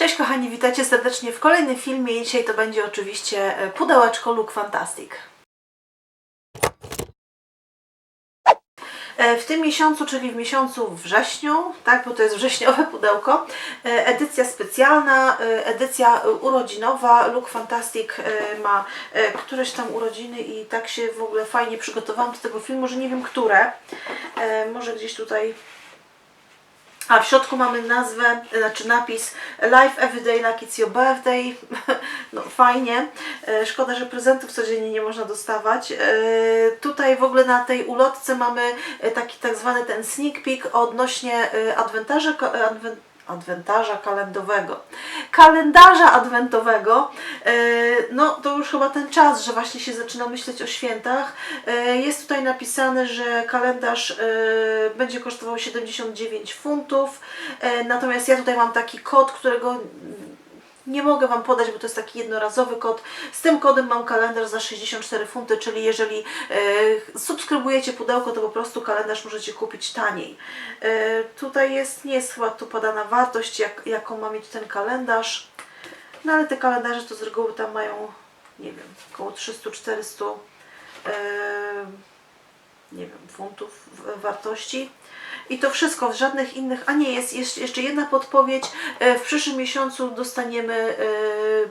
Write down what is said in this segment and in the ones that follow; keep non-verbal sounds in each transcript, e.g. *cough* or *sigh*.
Cześć kochani, witajcie serdecznie w kolejnym filmie. Dzisiaj to będzie oczywiście e, pudełeczko Look Fantastic. E, W tym miesiącu, czyli w miesiącu wrześniu, tak, bo to jest wrześniowe pudełko, e, edycja specjalna, edycja urodzinowa. Look Fantastic ma któreś tam urodziny i tak się w ogóle fajnie przygotowałam do tego filmu, że nie wiem które. Może gdzieś tutaj a w środku mamy nazwę, znaczy napis Life Everyday Like It's Your Birthday. *laughs* No fajnie. E, Szkoda, że prezentów codziennie nie można dostawać. E, Tutaj w ogóle na tej ulotce mamy e, taki tak zwany ten sneak peek odnośnie e, adwentarza, e, adwentarza kalendowego. Kalendarza adwentowego. E, No to już chyba ten czas, że właśnie się zaczyna myśleć o świętach. E, Jest tutaj napisane, że kalendarz e, będzie kosztował 79 funtów. Natomiast ja tutaj mam taki kod, którego nie mogę Wam podać, bo to jest taki jednorazowy kod. Z tym kodem mam kalendarz za 64 funty, czyli jeżeli e, subskrybujecie pudełko, to po prostu kalendarz możecie kupić taniej. E, tutaj jest, nie jest chyba tu podana wartość, jak, jaką ma mieć ten kalendarz. No ale te kalendarze to z reguły tam mają, nie wiem, około 300-400 e, nie wiem, funtów wartości. I to wszystko, żadnych innych, a nie, jest jeszcze, jedna podpowiedź. E, W przyszłym miesiącu dostaniemy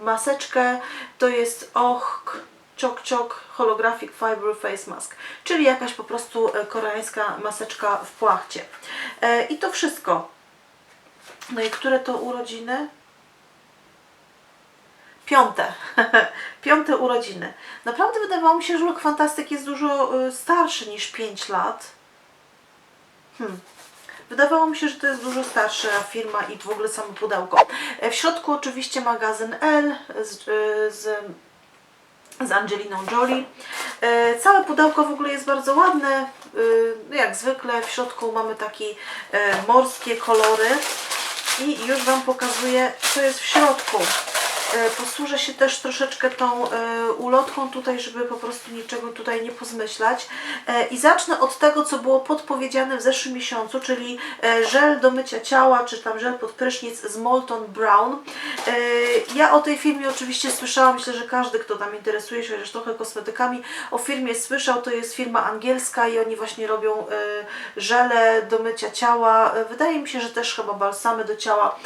e, maseczkę, to jest Och Chok Chok Holographic Fiber Face Mask, czyli jakaś po prostu e, koreańska maseczka w płachcie. I to wszystko. No i które to urodziny? Piąte. *laughs* Piąte urodziny. Naprawdę wydawało mi się, że Look Fantastic jest dużo starszy niż 5 lat. Hmm. Wydawało mi się, że to jest dużo starsza firma i w ogóle samo pudełko. E, W środku oczywiście magazyn L z, y, z, z Angeliną Jolie. E, Całe pudełko w ogóle jest bardzo ładne. Jak zwykle w środku mamy takie e, morskie kolory. I już Wam pokazuję, co jest w środku. E, Posłużę się też troszeczkę tą e, ulotką tutaj, żeby po prostu niczego tutaj nie pozmyślać. E, I zacznę od tego, co było podpowiedziane w zeszłym miesiącu, czyli żel do mycia ciała, czy tam żel pod prysznic z Molton Brown. Ja o tej firmie oczywiście słyszałam, myślę, że każdy, kto tam interesuje się chociaż trochę kosmetykami, o firmie słyszał. To jest firma angielska i oni właśnie robią żele do mycia ciała. Wydaje mi się, że też chyba balsamy do ciała.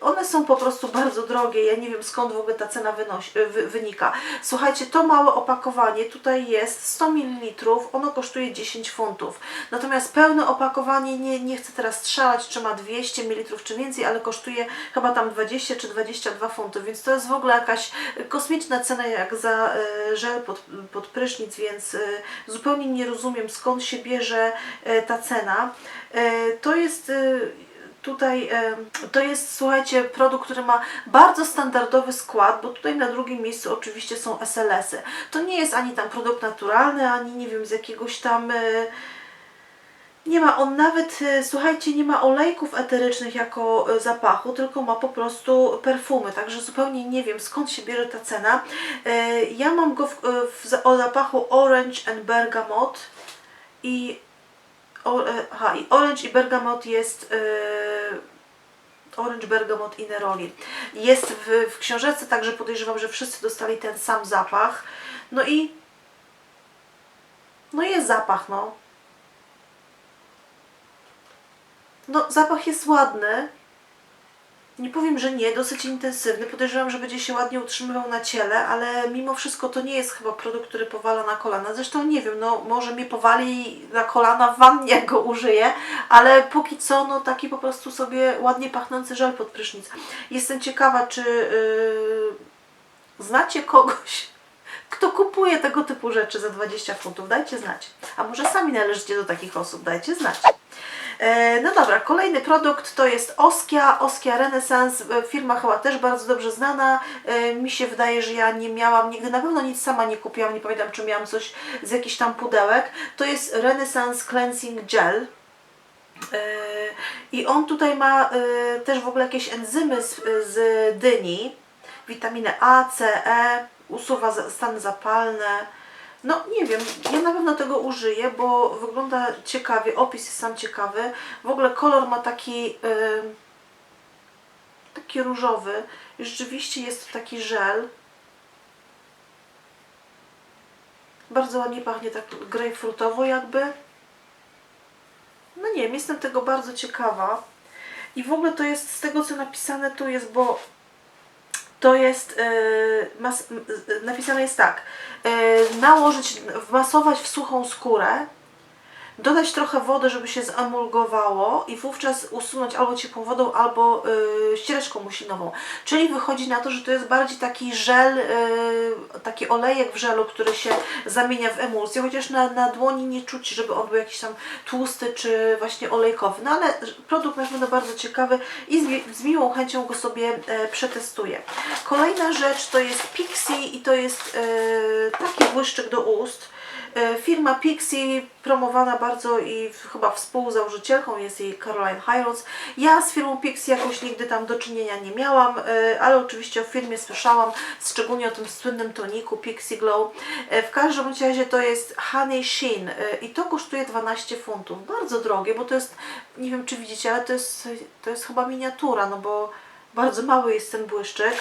One są po prostu bardzo drogie. Ja nie wiem skąd w ogóle ta cena wynosi, e, wy, wynika. Słuchajcie, to małe opakowanie tutaj jest 100 ml, ono kosztuje 10 funtów. Natomiast pełne opakowanie, nie, nie chcę teraz strzelać, czy ma 200 ml czy więcej, ale kosztuje chyba tam 20 czy 22 funty, więc to jest w ogóle jakaś kosmiczna cena jak za e, żel pod, pod prysznic, więc zupełnie nie rozumiem skąd się bierze ta cena. To jest tutaj, e, to jest słuchajcie produkt, który ma bardzo standardowy skład, bo tutaj na drugim miejscu oczywiście są SLS-y. To nie jest ani tam produkt naturalny, ani nie wiem z jakiegoś tam e, nie ma on nawet, e, słuchajcie, nie ma olejków eterycznych jako zapachu, tylko ma po prostu perfumy, także zupełnie nie wiem skąd się bierze ta cena. Ja mam go w, w, o zapachu Orange and Bergamot i, o, aha, i Orange i Bergamot jest e, Orange Bergamot i Neroli. Jest w, w książeczce, także podejrzewam, że wszyscy dostali ten sam zapach. No i no jest zapach, no. No, zapach jest ładny. Nie powiem, że nie, dosyć intensywny. Podejrzewam, że będzie się ładnie utrzymywał na ciele, ale mimo wszystko to nie jest chyba produkt, który powala na kolana. Zresztą nie wiem, no może mnie powali na kolana *laughs* w wannie, jak go użyję, ale póki co, no taki po prostu sobie ładnie pachnący żel pod prysznic. Jestem ciekawa, czy yy, znacie kogoś, *laughs* kto kupuje tego typu rzeczy za 20 funtów. Dajcie znać. A może sami należycie do takich osób, dajcie znać. E, No dobra, kolejny produkt to jest Oskia, Oskia Renaissance, e, firma chyba też bardzo dobrze znana. E, Mi się wydaje, że ja nie miałam nigdy, na pewno nic sama nie kupiłam, nie pamiętam czy miałam coś z jakichś tam pudełek. To jest Renaissance Cleansing Gel. I on tutaj ma też w ogóle jakieś enzymy z, z dyni, witaminę A, C, E, usuwa stany zapalne. No nie wiem, ja na pewno tego użyję, bo wygląda ciekawie, opis jest sam ciekawy. W ogóle kolor ma taki, yy, taki różowy. I rzeczywiście jest to taki żel. Bardzo ładnie pachnie tak grejpfrutowo jakby. No nie wiem, jestem tego bardzo ciekawa. I w ogóle to jest z tego co napisane tu jest, bo to jest m- y, napisane jest tak. Yy, nałożyć, wmasować w suchą skórę, dodać trochę wody, żeby się zamulgowało i wówczas usunąć albo ciepłą wodą, albo yy, ściereczką muślinową. Czyli wychodzi na to, że to jest bardziej taki żel, yy, taki olejek w żelu, który się zamienia w emulsję, chociaż na, na dłoni nie czuć, żeby on był jakiś tam tłusty czy właśnie olejkowy. No ale produkt na pewno bardzo ciekawy i z, z miłą chęcią go sobie e, przetestuję. Kolejna rzecz to jest Pixie i to jest e, taki błyszczyk do ust. E, Firma Pixie promowana bardzo i chyba współzałożycielką jest jej Caroline Hirons. Ja z firmą Pixie jakoś nigdy tam do czynienia nie miałam, e, ale oczywiście o firmie słyszałam, szczególnie o tym słynnym toniku Pixie Glow. E, W każdym razie to jest Honey Sheen i to kosztuje 12 funtów. Bardzo drogie, bo to jest, nie wiem czy widzicie, ale to jest, to jest chyba miniatura, no bo bardzo mały jest ten błyszczyk.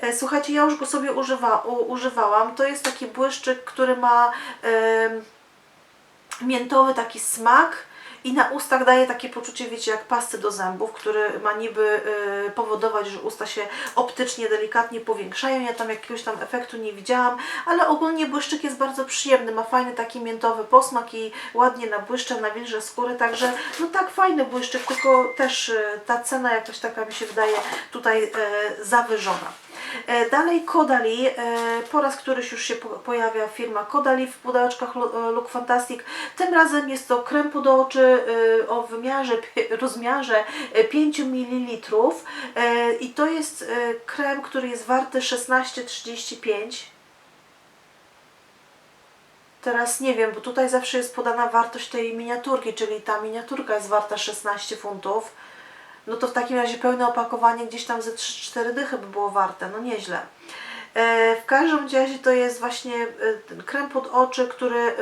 E, Słuchajcie, ja już go sobie używa, u, używałam. To jest taki błyszczyk, który ma miętowy taki smak i na ustach daje takie poczucie, wiecie, jak pasty do zębów, który ma niby y, powodować, że usta się optycznie delikatnie powiększają. Ja tam jakiegoś tam efektu nie widziałam, ale ogólnie błyszczyk jest bardzo przyjemny, ma fajny taki miętowy posmak i ładnie nabłyszcza, nawilża skórę, także no tak fajny błyszczyk, tylko też y, ta cena jakoś taka mi się wydaje tutaj y, zawyżona. E, Dalej Kodali, e, po raz któryś już się po- pojawia firma Kodali w pudełeczkach e, Look Fantastic. Tym razem jest to krem pod oczy o wymiarze, *laughs* rozmiarze e, 5 ml i to jest krem, który jest warty 16,35 Teraz nie wiem, bo tutaj zawsze jest podana wartość tej miniaturki, czyli ta miniaturka jest warta 16 funtów. No to w takim razie pełne opakowanie gdzieś tam ze 3-4 dychy by było warte, no nieźle. E, W każdym razie to jest właśnie e, krem pod oczy, który e,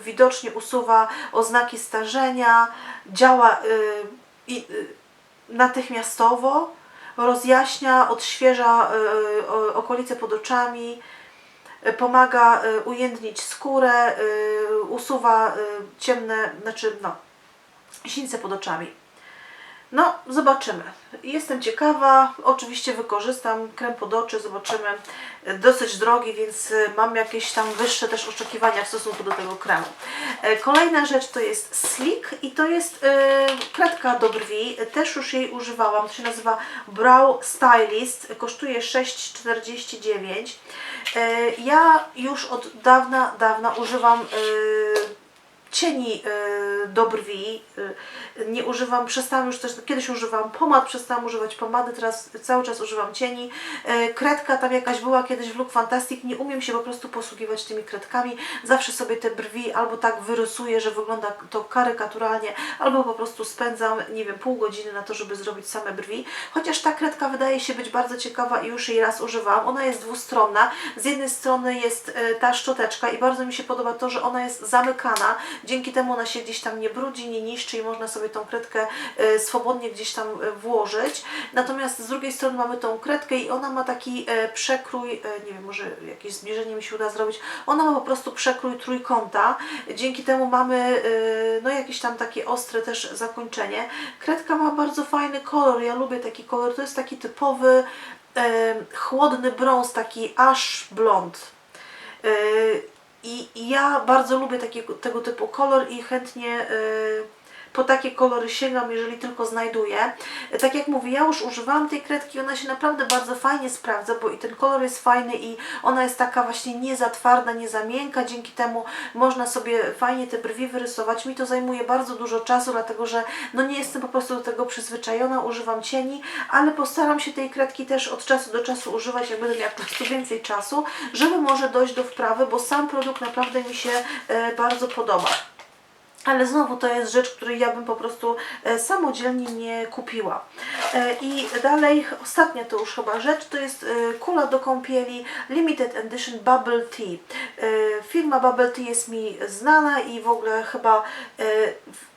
widocznie usuwa oznaki starzenia, działa natychmiastowo, rozjaśnia, odświeża okolice pod oczami, pomaga ujędrnić skórę, usuwa ciemne, znaczy no, sińce pod oczami. No, zobaczymy. Jestem ciekawa. Oczywiście wykorzystam krem pod oczy, zobaczymy. Dosyć drogi, więc e, mam jakieś tam wyższe też oczekiwania w stosunku do tego kremu. E, Kolejna rzecz to jest Slick i to jest e, kredka do brwi. Też już jej używałam. To się nazywa Brow Stylist. Kosztuje 6,49. E, Ja już od dawna, dawna używam e, cieni y, do brwi. Y, nie używam, przestałam już też, kiedyś używałam pomad, przestałam używać pomady, teraz cały czas używam cieni. Y, kredka tam jakaś była kiedyś w Look Fantastic, nie umiem się po prostu posługiwać tymi kredkami. Zawsze sobie te brwi albo tak wyrysuję, że wygląda to karykaturalnie, albo po prostu spędzam, nie wiem, pół godziny na to, żeby zrobić same brwi. Chociaż ta kredka wydaje się być bardzo ciekawa i już jej raz używałam. Ona jest dwustronna. Z jednej strony jest ta szczoteczka i bardzo mi się podoba to, że ona jest zamykana. Dzięki temu ona się gdzieś tam nie brudzi, nie niszczy i można sobie tą kredkę e, swobodnie gdzieś tam e, włożyć. Natomiast z drugiej strony mamy tą kredkę i ona ma taki e, przekrój, nie wiem, może jakieś zbliżenie mi się uda zrobić. Ona ma po prostu przekrój trójkąta. Dzięki temu mamy no jakieś tam takie ostre też zakończenie. Kredka ma bardzo fajny kolor, ja lubię taki kolor, to jest taki typowy chłodny brąz, taki aż blond. I i ja bardzo lubię taki, tego typu kolor i chętnie e, po takie kolory sięgam, jeżeli tylko znajduję. Tak jak mówię, ja już używałam tej kredki, ona się naprawdę bardzo fajnie sprawdza, bo i ten kolor jest fajny i ona jest taka właśnie nie za twarda, nie za miękka, dzięki temu można sobie fajnie te brwi wyrysować. Mi to zajmuje bardzo dużo czasu, dlatego że no nie jestem po prostu do tego przyzwyczajona, używam cieni, ale postaram się tej kredki też od czasu do czasu używać, jak będę miała po prostu więcej czasu, żeby może dojść do wprawy, bo sam produkt naprawdę mi się e, bardzo podoba. Ale znowu to jest rzecz, której ja bym po prostu e, samodzielnie nie kupiła. E, I dalej, ostatnia to już chyba rzecz, to jest e, kula do kąpieli Limited Edition Bubble Tea. Firma Bubble Tea jest mi znana i w ogóle chyba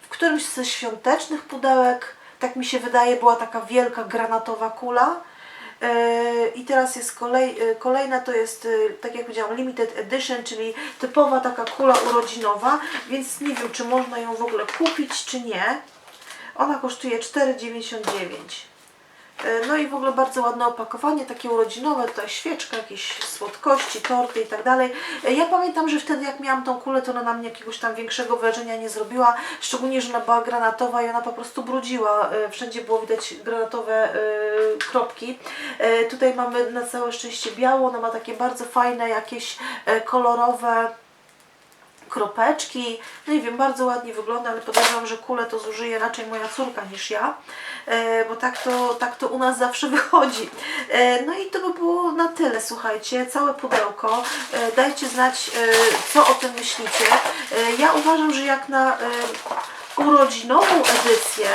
w którymś ze świątecznych pudełek tak mi się wydaje, była taka wielka granatowa kula. E, I teraz jest kolej, e, kolejna, to jest, e, tak jak powiedziałam, limited edition, czyli typowa taka kula urodzinowa, więc nie wiem, czy można ją w ogóle kupić, czy nie. Ona kosztuje 4,99. E, No i w ogóle bardzo ładne opakowanie, takie urodzinowe, tutaj świeczka, jakieś słodkości, torty i tak dalej. E, Ja pamiętam, że wtedy jak miałam tą kulę, to ona na mnie jakiegoś tam większego wrażenia nie zrobiła, szczególnie, że ona była granatowa i ona po prostu brudziła. E, Wszędzie było widać granatowe kropki. Tutaj mamy na całe szczęście biało, ona ma takie bardzo fajne, jakieś kolorowe kropeczki. No i wiem, bardzo ładnie wygląda, ale podejrzewam, że kulę to zużyje raczej moja córka niż ja, e, bo tak to, tak to u nas zawsze *laughs* wychodzi. E, no i to by było na tyle, słuchajcie, całe pudełko. E, dajcie znać, co o tym myślicie. Ja uważam, że jak na urodzinową edycję,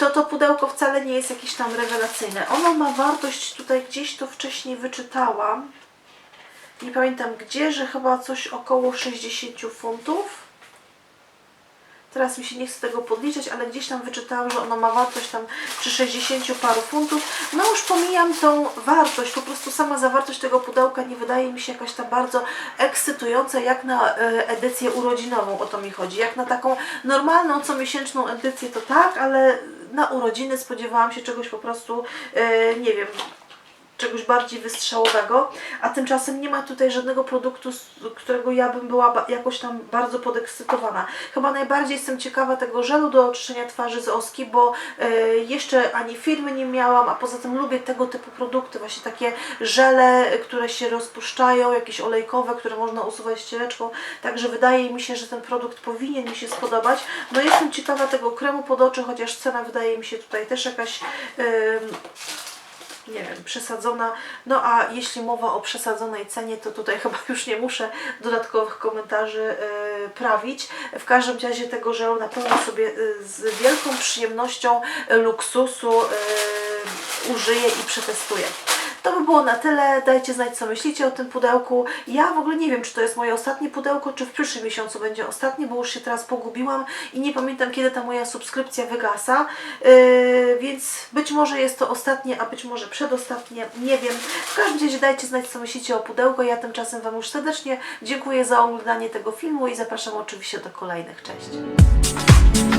to to pudełko wcale nie jest jakieś tam rewelacyjne. Ono ma wartość, tutaj gdzieś to wcześniej wyczytałam, nie pamiętam gdzie, że chyba coś około 60 funtów. Teraz mi się nie chce tego podliczać, ale gdzieś tam wyczytałam, że ono ma wartość tam przy 60 paru funtów. No już pomijam tą wartość, po prostu sama zawartość tego pudełka nie wydaje mi się jakaś tam bardzo ekscytująca jak na e, edycję urodzinową, o to mi chodzi. Jak na taką normalną, comiesięczną edycję to tak, ale na urodziny spodziewałam się czegoś po prostu, e, nie wiem, czegoś bardziej wystrzałowego, a tymczasem nie ma tutaj żadnego produktu, z którego ja bym była jakoś tam bardzo podekscytowana. Chyba najbardziej jestem ciekawa tego żelu do oczyszczenia twarzy z Oski, bo e, jeszcze ani firmy nie miałam, a poza tym lubię tego typu produkty, właśnie takie żele, które się rozpuszczają, jakieś olejkowe, które można usuwać ściereczką, także wydaje mi się, że ten produkt powinien mi się spodobać. No jestem ciekawa tego kremu pod oczy, chociaż cena wydaje mi się tutaj też jakaś... nie wiem, przesadzona. No a jeśli mowa o przesadzonej cenie, to tutaj *laughs* chyba już nie muszę dodatkowych komentarzy e, prawić. W każdym razie tego żelu na pewno sobie e, z wielką przyjemnością luksusu e, użyję i przetestuję. To by było na tyle. Dajcie znać, co myślicie o tym pudełku. Ja w ogóle nie wiem, czy to jest moje ostatnie pudełko, czy w przyszłym miesiącu będzie ostatnie, bo już się teraz pogubiłam i nie pamiętam, kiedy ta moja subskrypcja wygasa. Yy, więc być może jest to ostatnie, a być może przedostatnie. Nie wiem. W każdym razie dajcie znać, co myślicie o pudełku. Ja tymczasem Wam już serdecznie dziękuję za oglądanie tego filmu i zapraszam oczywiście do kolejnych. Cześć!